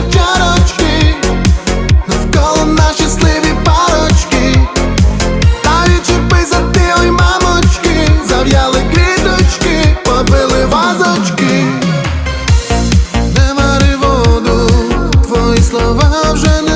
в чарочки, наші сливі парочки, та відчепи за ой, мамочки, зав'яли кліточки, побили вазочки, не воду, твої слова вже не.